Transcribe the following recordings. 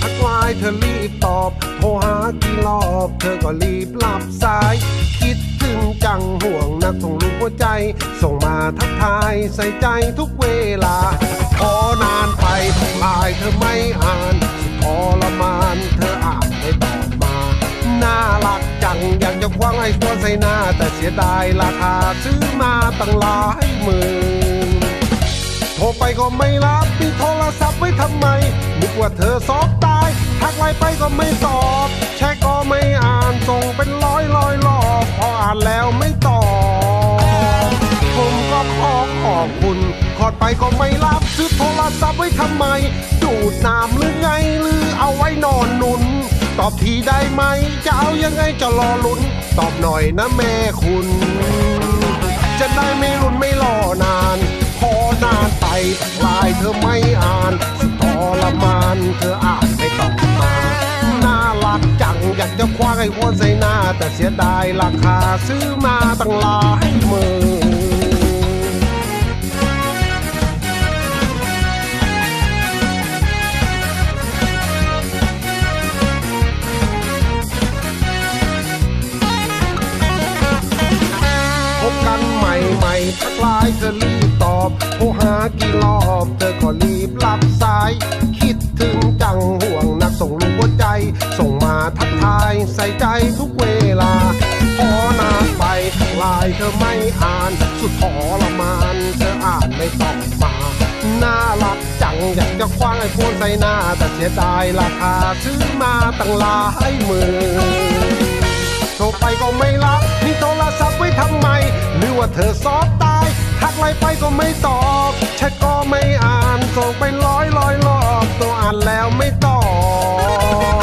ทักไลน์เธอรีบตอบ โทรหากี่รอบเธอก็รีบรับสาย คิดถึงจังห่วงนักส่งลูกหัวใจ ส่งมาทักทายใส่ใจทุกเวลา พอนานไปทักไลน์เธอไม่อ่านทรมานเธออ่านไม่ตอบมา น่ารักจังอยากจะคว้างไอโฟนใส่หน้า แต่เสียดายราคาซื้อมาตั้งหลายหมื่น ทรไปก็ไม่รับมีโทรศัพท์ไว้ทำไมนึกว่าเธอสอบตาย ทักไลน์ไปก็ไม่ตอบ แชทก็ไม่อ่านส่งเป็นร้อยร้อยรอบพออ่านแล้วไม่ตอบ ผมก็ขอขอบคุณขอดไปก็ไม่รับซื้อโทรศัพท์ไว้ทำไม ดูดน้ำหรือไงหรือเอาไว้นอนหนุน ตอบทีได้ไหม จะเอายังไงจะรอลุ้น ตอบหน่อยนะแม่คุณ จะได้ไม่รุนไม่รอนานพอนานไลายเธอไม่อ่านสุดทรมานเธออ่านไม่ตอบมาน่ารักจังอยากจะคว้างไอ้หัวใส่หน้า แต่เสียดายราคาซื้อมาตั้งหลายหมื่นพบกันใหม่ๆทักไลน์เธอ กี่รอบเธอก็รีบรับสาย คิดถึงจังห่วงนักส่งลูกหัวใจ ส่งมาทักทายใส่ใจทุกเวลา พอนานไปลน์เธอไม่อ่าน สุดทรมานเธออ่านไม่ตอบมาน่ารักจังอยากจะคว้างไอโฟนใส่หน้า แต่เสียดายราคาซื้อมาตั้งหลายหมื่นโทรไปก็ไม่รับมีโทรศัพท์ไว้ทำไม หรือว่าเธอซอบตาย ทักไลน์ไปก็ไม่ตอบ ส่งไปร้อยร้อยรอบตัวอ่านแล้วไม่ตอ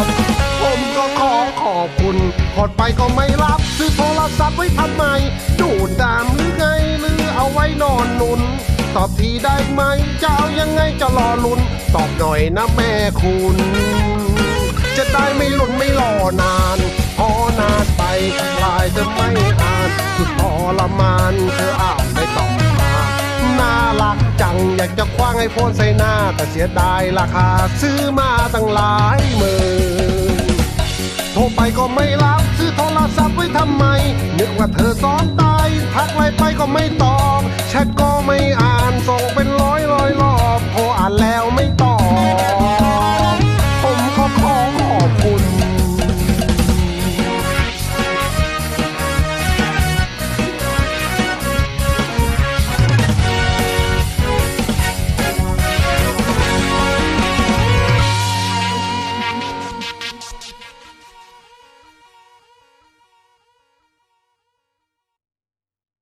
บ ผมก็ขอขอบคุณกดไปก็ไม่รับซื้อโทรศัพท์ไว้ทำไม ดูดดามหรือไงหรือเอาไว้นอนหนุน ตอบทีได้ไหมจะเอายังไงจะรอลุน ตอบหน่อยนะแม่คุณ จะได้ไม่หลุนไม่รอนานพอนานไปลายเธอไม่อ่านสุดทรมานเธออ่า ไอโฟนใส่หน้า แต่เสียดายราคาซื้อมาตั้งหลายหมื่นโทรไปก็ไม่รับ ซื้อโทรศัพท์ไว้ทำไม นึกว่าเธอซ้อนตาย ทักไลน์ไปก็ไม่ตอบ